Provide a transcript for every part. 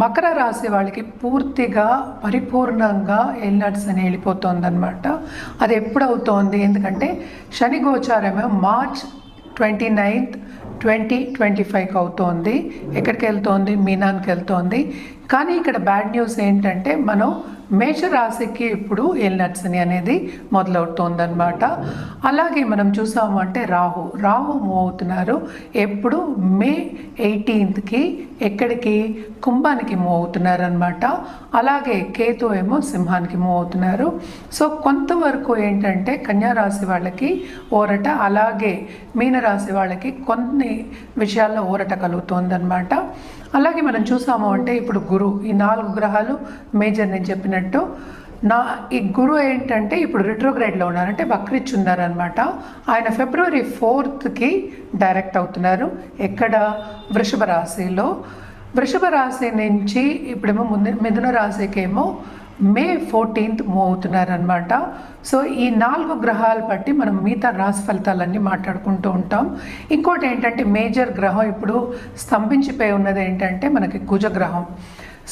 మకర రాశి వాళ్ళకి పూర్తిగా పరిపూర్ణంగా ఎల్నట్స్ అని వెళ్ళిపోతుంది అనమాట అది ఎప్పుడు అవుతోంది ఎందుకంటే శని గోచారమే March twenty ninth twenty twenty ఫైవ్కి అవుతోంది. ఎక్కడికి వెళ్తోంది? మీనాన్కి వెళ్తోంది. కానీ ఇక్కడ బ్యాడ్ న్యూస్ ఏంటంటే మనం మేషరాశికి ఇప్పుడు ఎల్నట్స్ అని అనేది మొదలవుతోంది అనమాట అలాగే మనం చూసాము అంటే రాహు. రాహు మూవ్ అవుతున్నారు. ఎప్పుడు మే ఎయిటీన్త్కి ఎక్కడికి? కుంభానికి మూవ్ అవుతున్నారనమాట అలాగే కేతు ఏమో సింహానికి మూవ్ అవుతున్నారు. సో కొంతవరకు ఏంటంటే కన్యారాశి వాళ్ళకి ఊరట అలాగే మీనరాశి వాళ్ళకి కొన్ని విషయాల్లో ఊరట కలుగుతోందనమాట అలాగే మనం చూసాము అంటే ఇప్పుడు గురు ఈ నాలుగు గ్రహాలు మేజర్ నేను చెప్పినట్టు నా ఈ గురువు ఏంటంటే ఇప్పుడు రిట్రోగ్రేడ్లో ఉన్నారంటే అంటే ఉన్నారనమాట ఆయన ఫిబ్రవరి ఫోర్త్కి డైరెక్ట్ అవుతున్నారు. ఎక్కడ? వృషభ రాశిలో. వృషభ రాశి నుంచి ఇప్పుడేమో ముందు మిథున రాశికేమో మే ఫోర్టీన్త్ మూవ్ అవుతున్నారనమాట సో ఈ నాలుగు గ్రహాలు బట్టి మనం మిగతా రాశి ఫలితాలన్నీ మాట్లాడుకుంటూ ఉంటాం. ఇంకోటి ఏంటంటే మేజర్ గ్రహం ఇప్పుడు స్తంభించిపోయి ఉన్నది ఏంటంటే మనకి కుజగ్రహం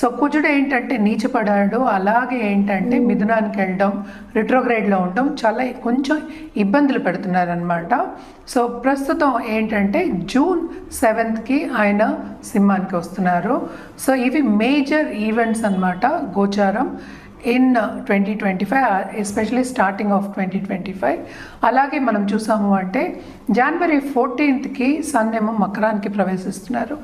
సో కుజుడు ఏంటంటే నీచపడాడు అలాగే ఏంటంటే మిథునానికి వెళ్ళడం రిట్రోగ్రేడ్లో ఉండడం చాలా కొంచెం ఇబ్బందులు పెడుతున్నారనమాట సో ప్రస్తుతం ఏంటంటే జూన్ సెవెంత్కి ఆయన సింహానికి వస్తున్నారు. సో ఇవి మేజర్ ఈవెంట్స్ అన్నమాట గోచారం in twenty twenty five especially starting of twenty twenty five. అలాగే మనం చూసాము అంటే జనవరి ఫోర్టీన్త్కి సన్ ఏమో మకరానికి ప్రవేశిస్తున్నారు.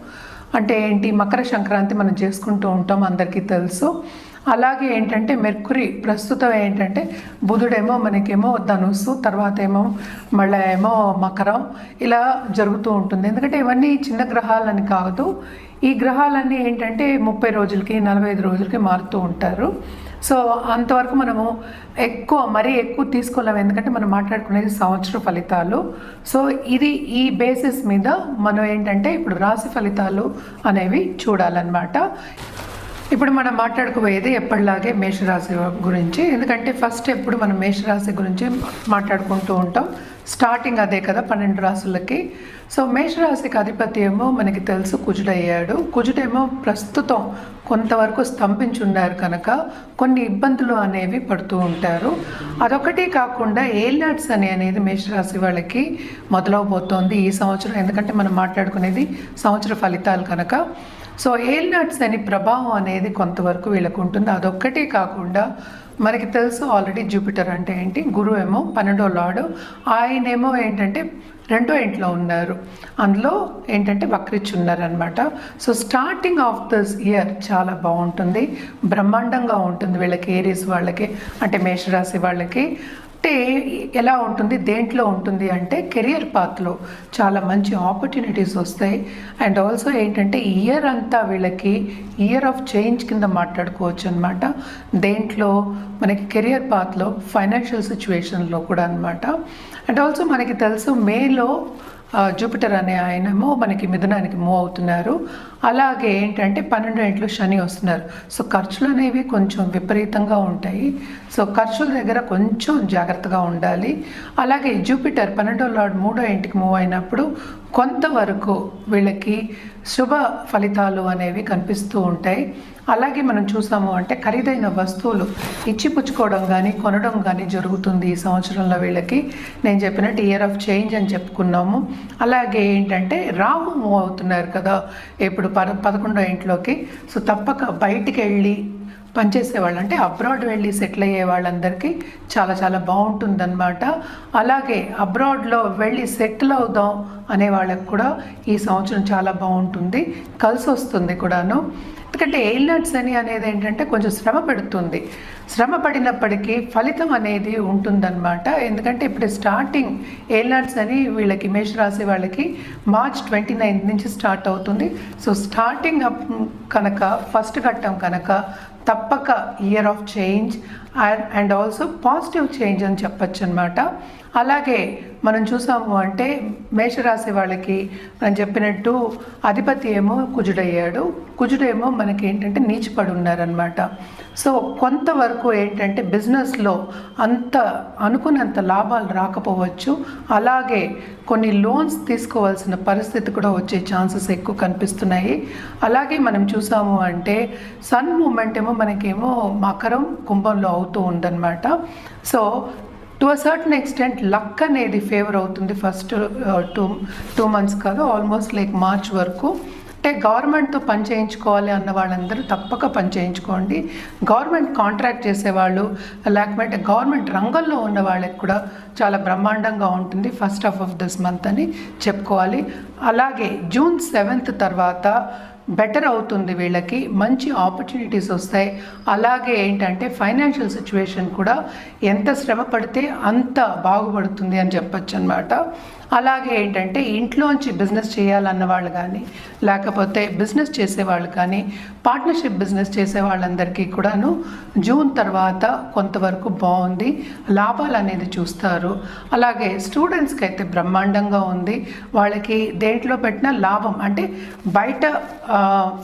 అంటే ఏంటి? మకర సంక్రాంతి మనం చేసుకుంటూ ఉంటాం అందరికీ తెలుసు. అలాగే ఏంటంటే మెర్కురీ ప్రస్తుతం ఏంటంటే బుధుడేమో మనకేమో ధనుసు తర్వాత ఏమో మళ్ళీ ఏమో మకరం ఇలా జరుగుతూ ఉంటుంది. ఎందుకంటే ఇవన్నీ చిన్న గ్రహాలని కాదు. ఈ గ్రహాలన్నీ ఏంటంటే ముప్పై రోజులకి నలభై ఐదు రోజులకి మారుతూ ఉంటారు. సో అంతవరకు మనము ఎక్కువ మరీ ఎక్కువ తీసుకోలేము. ఎందుకంటే మనం మాట్లాడుకునేది సంవత్సర ఫలితాలు. సో ఇది ఈ బేసిస్ మీద మనం ఏంటంటే ఇప్పుడు రాశి ఫలితాలు అనేవి చూడాలన్నమాట. ఇప్పుడు మనం మాట్లాడుకోబోయేది ఎప్పటిలాగే మేషరాశి గురించి. ఎందుకంటే ఫస్ట్ ఎప్పుడు మనం మేషరాశి గురించి మాట్లాడుకుంటూ ఉంటాం. స్టార్టింగ్ అదే కదా పన్నెండు రాసులకి సో మేషరాశికి అధిపతి ఏమో మనకి తెలుసు కుజుడయ్యాడు. కుజుడేమో ప్రస్తుతం కొంతవరకు స్తంభించున్నారు కనుక కొన్ని ఇబ్బందులు అనేవి పడుతూ ఉంటారు. అదొకటి కాకుండా ఏల్నాట్స్ అని అనేది మేషరాశి వాళ్ళకి మొదలవబోతోంది ఈ సంవత్సరం. ఎందుకంటే మనం మాట్లాడుకునేది సంవత్సర ఫలితాలు కనుక. సో ఏల్నాట్స్ అని ప్రభావం అనేది కొంతవరకు వీళ్ళకు ఉంటుంది. అదొక్కటే కాకుండా మనకి తెలుసు ఆల్రెడీ జూపిటర్ అంటే ఏంటి? గురువు ఏమో పన్నెండో లాడు ఆయనేమో ఏంటంటే రెండో ఇంట్లో ఉన్నారు. అందులో ఏంటంటే వక్రిచ్ ఉన్నారనమాట so starting of this year చాలా బాగుంటుంది. బ్రహ్మాండంగా ఉంటుంది వీళ్ళకి ఏరీస్ వాళ్ళకి అంటే మేషరాశి వాళ్ళకి. అంటే ఎలా ఉంటుంది దేంట్లో ఉంటుంది అంటే కెరియర్ పాత్లో చాలా మంచి ఆపర్చునిటీస్ వస్తాయి. అండ్ ఆల్సో ఏంటంటే ఇయర్ అంతా వీళ్ళకి ఇయర్ ఆఫ్ చేంజ్ కింద మాట్లాడుకోవచ్చు అనమాట దేంట్లో మనకి కెరియర్ పాత్లో ఫైనాన్షియల్ సిచ్యువేషన్లో కూడా అనమాట అండ్ ఆల్సో మనకి తెలుసు మేలో జూపిటర్ అనే ఆయనేమో మనకి మిథునానికి మూవ్ అవుతున్నారు. అలాగే ఏంటంటే పన్నెండు ఇంట్లో శని వస్తున్నారు. సో ఖర్చులు అనేవి కొంచెం విపరీతంగా ఉంటాయి. సో ఖర్చుల దగ్గర కొంచెం జాగ్రత్తగా ఉండాలి. అలాగే జూపిటర్ పన్నెండో లార్డ్ మూడో ఇంటికి మూవ్ అయినప్పుడు కొంతవరకు వీళ్ళకి శుభ ఫలితాలు అనేవి కనిపిస్తూ ఉంటాయి. అలాగే మనం చూసాము అంటే ఖరీదైన వస్తువులు ఇచ్చిపుచ్చుకోవడం కానీ కొనడం కానీ జరుగుతుంది ఈ సంవత్సరంలో వీళ్ళకి. నేను చెప్పినట్టు ఇయర్ ఆఫ్ చేంజ్ అని చెప్పుకున్నాము. అలాగే ఏంటంటే రాహు మూవ్ అవుతున్నారు కదా ఇప్పుడు పద పదకొండో ఇంట్లోకి. సో తప్పక బయటికి వెళ్ళి పనిచేసే వాళ్ళు అంటే అబ్రాడ్ వెళ్ళి సెటిల్ అయ్యే వాళ్ళందరికీ చాలా చాలా బాగుంటుందన్నమాట. అలాగే అబ్రాడ్లో వెళ్ళి సెటిల్ అవుదాం అనే వాళ్ళకి కూడా ఈ సంవత్సరం చాలా బాగుంటుంది. కలిసి వస్తుంది కూడాను. ఎందుకంటే ఎయిల్నట్స్ అని అనేది ఏంటంటే కొంచెం శ్రమ పెడుతుంది. శ్రమ పడినప్పటికీ ఫలితం అనేది ఉంటుందన్నమాట. ఎందుకంటే ఇప్పుడు స్టార్టింగ్ ఎయిల్నట్స్ అని వీళ్ళకి మేషరాశి వాళ్ళకి మార్చ్ ట్వంటీ నైన్త్ నుంచి స్టార్ట్ అవుతుంది. సో స్టార్టింగ్ అప్ కనుక ఫస్ట్ ఘట్టం కనుక తప్పక year of change and also positive change అని చెప్పచ్చు అనమాట అలాగే మనం చూసాము అంటే మేషరాశి వాళ్ళకి మనం చెప్పినట్టు అధిపతి ఏమో కుజుడయ్యాడు. కుజుడేమో మనకి ఏంటంటే నీచిపడి ఉన్నారనమాట సో కొంతవరకు ఏంటంటే బిజినెస్లో అంత అనుకున్నంత లాభాలు రాకపోవచ్చు. అలాగే కొన్ని లోన్స్ తీసుకోవాల్సిన పరిస్థితి కూడా వచ్చే ఛాన్సెస్ ఎక్కువ కనిపిస్తున్నాయి. అలాగే మనం చూసాము అంటే సన్ మూమెంట్ ఏమో మనకేమో మకరం కుంభంలో అవుతూ ఉందన్నమాట. So to a certain extent luck అనేది ఫేవర్ అవుతుంది ఫస్ట్ టూ టూ మంత్స్ కాదు ఆల్మోస్ట్ లైక్ మార్చ్ వరకు. అంటే గవర్నమెంట్తో పని చేయించుకోవాలి అన్న వాళ్ళందరూ తప్పక పని చేయించుకోండి. గవర్నమెంట్ కాంట్రాక్ట్ చేసేవాళ్ళు లేకపోతే గవర్నమెంట్ రంగంలో ఉన్న వాళ్ళకి కూడా చాలా బ్రహ్మాండంగా ఉంటుంది first half of this month అని చెప్పుకోవాలి. అలాగే జూన్ సెవెంత్ తర్వాత బెటర్ అవుతుంది వీళ్ళకి మంచి ఆపర్చునిటీస్ వస్తాయి. అలాగే ఏంటంటే ఫైనాన్షియల్ సిచ్యువేషన్ కూడా ఎంత శ్రమ పడితే అంత బాగుపడుతుంది అని చెప్పొచ్చు అనమాట అలాగే ఏంటంటే ఇంట్లోంచి బిజినెస్ చేయాలన్న వాళ్ళు కానీ లేకపోతే బిజినెస్ చేసేవాళ్ళు కానీ పార్ట్నర్షిప్ బిజినెస్ చేసే వాళ్ళందరికీ కూడాను జూన్ తర్వాత కొంతవరకు బాగుంది. లాభాలు అనేది చూస్తారు. అలాగే స్టూడెంట్స్కి అయితే బ్రహ్మాండంగా ఉంది. వాళ్ళకి దేంట్లో పెట్టిన లాభం. అంటే బయట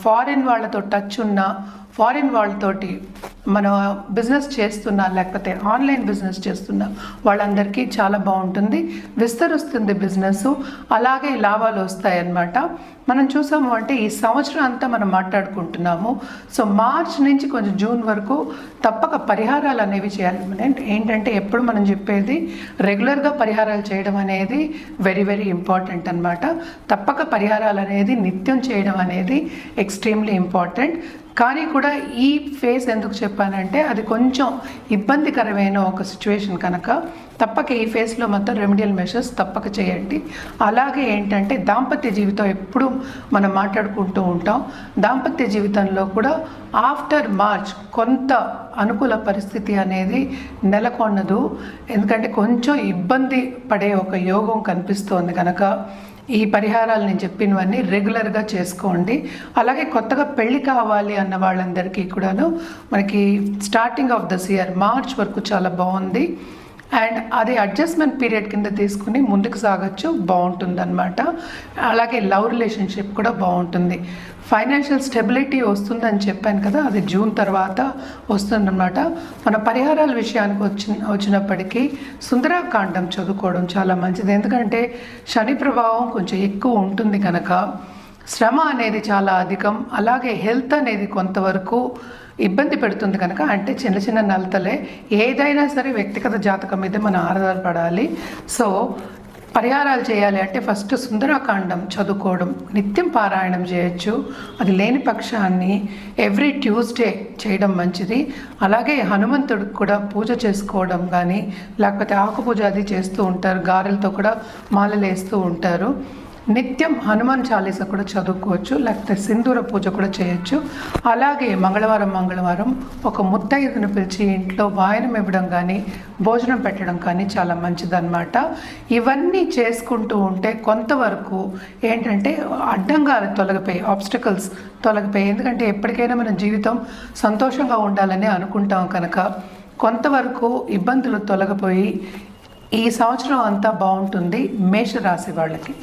ఫారిన్ వాళ్ళతో టచ్ ఉన్న ఫారిన్ వాళ్ళతోటి మనం బిజినెస్ చేస్తున్నా లేకపోతే ఆన్లైన్ బిజినెస్ చేస్తున్నా వాళ్ళందరికీ చాలా బాగుంటుంది. విస్తరిస్తుంది బిజినెస్ అలాగే లాభాలు వస్తాయన్నమాట. మనం చూసాము అంటే ఈ సంవత్సరం అంతా మనం మాట్లాడుకుంటున్నాము. సో మార్చ్ నుంచి కొంచెం జూన్ వరకు తప్పక పరిహారాలు అనేవి చేయాలి. ఏంటంటే ఎప్పుడు మనం చెప్పేది రెగ్యులర్గా పరిహారాలు చేయడం అనేది వెరీ వెరీ ఇంపార్టెంట్ అనమాట తప్పక పరిహారాలు అనేది నిత్యం చేయడం అనేది ఎక్స్ట్రీమ్లీ ఇంపార్టెంట్. కానీ కూడా ఈ ఫేజ్ ఎందుకు చెప్పానంటే అది కొంచెం ఇబ్బందికరమైన ఒక సిచ్యువేషన్ కనుక తప్పక ఈ ఫేస్లో మొత్తం రెమెడియల్ మెషర్స్ తప్పక చేయండి. అలాగే ఏంటంటే దాంపత్య జీవితం ఎప్పుడు మనం మాట్లాడుకుంటూ ఉంటాం. దాంపత్య జీవితంలో కూడా ఆఫ్టర్ మార్చ్ కొంత అనుకూల పరిస్థితి అనేది నెలకొన్నదు ఎందుకంటే కొంచెం ఇబ్బంది పడే ఒక యోగం కనిపిస్తోంది కనుక ఈ పరిహారాలు నేను చెప్పినవన్నీ రెగ్యులర్గా చేసుకోండి. అలాగే కొత్తగా పెళ్ళి కావాలి అన్న వాళ్ళందరికీ కూడాను మనకి starting of this year March వరకు చాలా బాగుంది. అండ్ అది అడ్జస్ట్మెంట్ పీరియడ్ కింద తీసుకుని ముందుకు సాగొచ్చు బాగుంటుందన్నమాట. అలాగే లవ్ రిలేషన్షిప్ కూడా బాగుంటుంది. ఫైనాన్షియల్ స్టెబిలిటీ వస్తుందని చెప్పాను కదా అది జూన్ తర్వాత వస్తుందన్నమాట. మన పరిహారాల విషయానికి వచ్చిన వచ్చినప్పటికీ సుందరాకాండం చదువుకోవడం చాలా మంచిది. ఎందుకంటే శని ప్రభావం కొంచెం ఎక్కువ ఉంటుంది కనుక శ్రమ అనేది చాలా అధికం. అలాగే హెల్త్ అనేది కొంతవరకు ఇబ్బంది పెడుతుంది కనుక అంటే చిన్న చిన్న నలతలే ఏదైనా సరే వ్యక్తిగత జాతకం మీద మనం ఆధారపడాలి. సో పరిహారాలు చేయాలి అంటే ఫస్ట్ సుందరాకాండం చదువుకోవడం నిత్యం పారాయణం చేయొచ్చు. అది లేని పక్షాన్ని ఎవ్రీ ట్యూస్డే చేయడం మంచిది. అలాగే హనుమంతుడికి కూడా పూజ చేసుకోవడం కానీ లేకపోతే ఆకు పూజ అది చేస్తూ ఉంటారు. గారెలతో కూడా మాలలు వేస్తూ ఉంటారు. నిత్యం హనుమాన్ చాలీస కూడా చదువుకోవచ్చు లేకపోతే సింధూర పూజ కూడా చేయొచ్చు. అలాగే మంగళవారం మంగళవారం ఒక ముత్తైదును పిలిచి ఇంట్లో వాయనం ఇవ్వడం కానీ భోజనం పెట్టడం కానీ చాలా మంచిదన్నమాట. ఇవన్నీ చేసుకుంటూ ఉంటే కొంతవరకు ఏంటంటే అడ్డంగా తొలగిపోయి ఆబ్స్టకల్స్ తొలగిపోయి. ఎందుకంటే ఎప్పటికైనా మన జీవితం సంతోషంగా ఉండాలని అనుకుంటాం కనుక కొంతవరకు ఇబ్బందులు తొలగిపోయి ఈ సంవత్సరం అంతా బాగుంటుంది మేషరాశి వాళ్ళకి.